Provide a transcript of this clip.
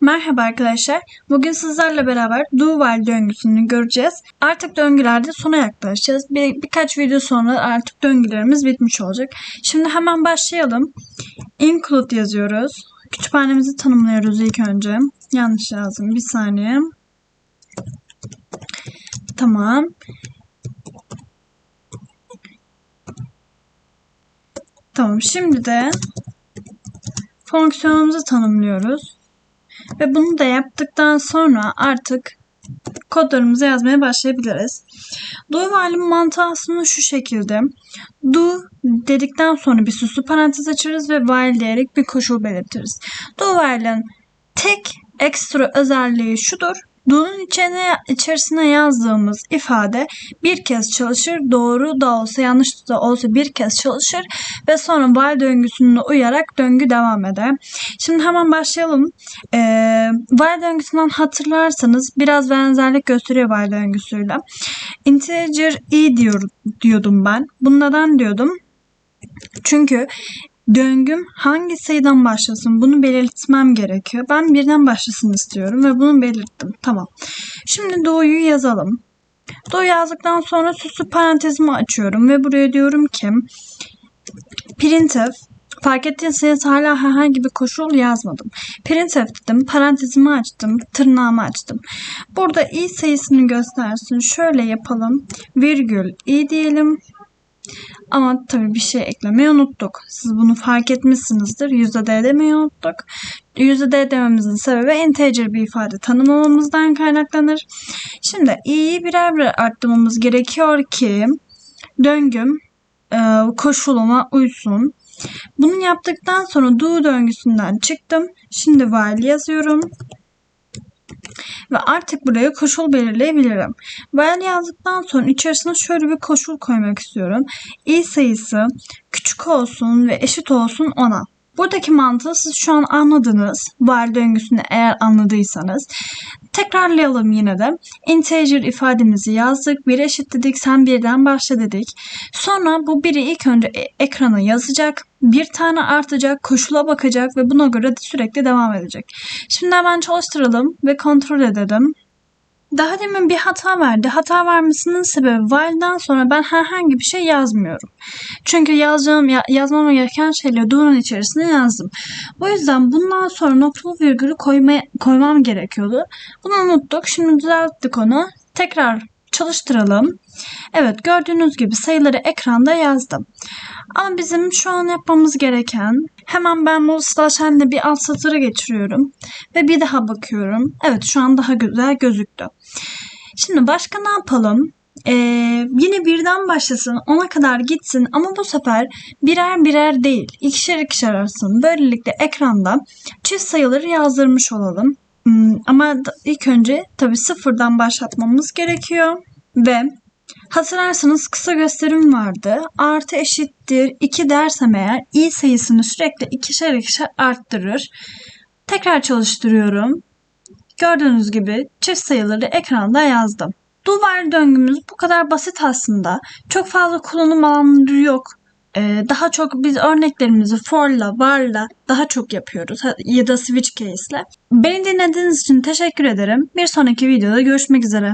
Merhaba arkadaşlar. Bugün sizlerle beraber while döngüsünü göreceğiz. Artık döngülerde sona yaklaşacağız. Bir, birkaç video sonra artık döngülerimiz bitmiş olacak. Şimdi hemen başlayalım. Include yazıyoruz. Kütüphanemizi tanımlıyoruz ilk önce. Yanlış yazdım. Bir saniye. Tamam. Tamam. Şimdi de fonksiyonumuzu tanımlıyoruz. Ve bunu da yaptıktan sonra artık kodlarımızı yazmaya başlayabiliriz. Do while'in mantığı aslında şu şekilde. Do dedikten sonra bir süslü parantez açarız ve while diyerek bir koşul belirtiriz. Do while'in tek ekstra özelliği şudur. Do'nun içine, içerisine yazdığımız ifade bir kez çalışır, doğru da olsa yanlış da olsa bir kez çalışır ve sonra while döngüsüne uyarak döngü devam eder. Şimdi hemen başlayalım. Ee, while döngüsünden hatırlarsanız biraz benzerlik gösteriyor while döngüsüyle. Integer i diyor, diyordum ben. Bunu neden diyordum? Çünkü döngüm hangi sayıdan başlasın bunu belirtmem gerekiyor. Ben birden başlasın istiyorum ve bunu belirttim. Tamam. Şimdi do'yu yazalım. Do yazdıktan sonra süslü parantezimi açıyorum ve buraya diyorum ki printf Fark ettiyseniz hala herhangi bir koşul yazmadım. Printf dedim, parantezimi açtım, tırnağımı açtım. Burada i sayısını göstersin. Şöyle yapalım. Virgül i diyelim. Ama tabii bir şey eklemeyi unuttuk. Siz bunu fark etmişsinizdir. %d demeyi unuttuk. %d dememizin sebebi integer bir ifade tanımlamamızdan kaynaklanır. Şimdi i'yi birer birer arttırmamız gerekiyor ki döngüm e, koşuluma uysun. Bunu yaptıktan sonra do döngüsünden çıktım. Şimdi while yazıyorum. Ve artık buraya koşul belirleyebilirim. While yazdıktan sonra içerisine şöyle bir koşul koymak istiyorum. i sayısı küçük olsun ve eşit olsun ona. Buradaki mantığı siz şu an anladınız. While döngüsünü eğer anladıysanız. Tekrarlayalım yine de. Integer ifademizi yazdık. Bir eşitledik. Sen birden başla dedik. Sonra bu biri ilk önce e- ekrana yazacak. Bir tane artacak. Koşula bakacak ve buna göre sürekli devam edecek. Şimdi hemen çalıştıralım ve kontrol edelim. Daha demin bir hata verdi. Hata vermesinin sebebi while'dan sonra ben herhangi bir şey yazmıyorum. Çünkü yazacağım, ya, yazmam gereken şeyleri do'nun içerisine yazdım. O yüzden bundan sonra noktalı virgülü koyma, koymam gerekiyordu. Bunu unuttuk. Şimdi düzelttik onu. Tekrar çalıştıralım. Evet gördüğünüz gibi sayıları ekranda yazdım. Ama bizim şu an yapmamız gereken hemen ben bu slash hand'le bir alt satıra geçiriyorum. Ve bir daha bakıyorum. Evet şu an daha güzel gözüktü. Şimdi başka ne yapalım? Ee, yine birden başlasın, ona kadar gitsin ama bu sefer birer birer değil, ikişer ikişer artsın. Böylelikle ekranda çift sayıları yazdırmış olalım. Hmm, ama ilk önce tabii sıfırdan başlatmamız gerekiyor ve hatırlarsanız kısa gösterim vardı. Artı eşittir 2 dersem eğer i sayısını sürekli ikişer ikişer arttırır. Tekrar çalıştırıyorum. Gördüğünüz gibi çift sayıları ekranda yazdım. Duvar döngümüz bu kadar basit aslında. Çok fazla kullanım alanları yok. Ee, daha çok biz örneklerimizi for'la, var'la daha çok yapıyoruz ya da switch case'le. Beni dinlediğiniz için teşekkür ederim. Bir sonraki videoda görüşmek üzere.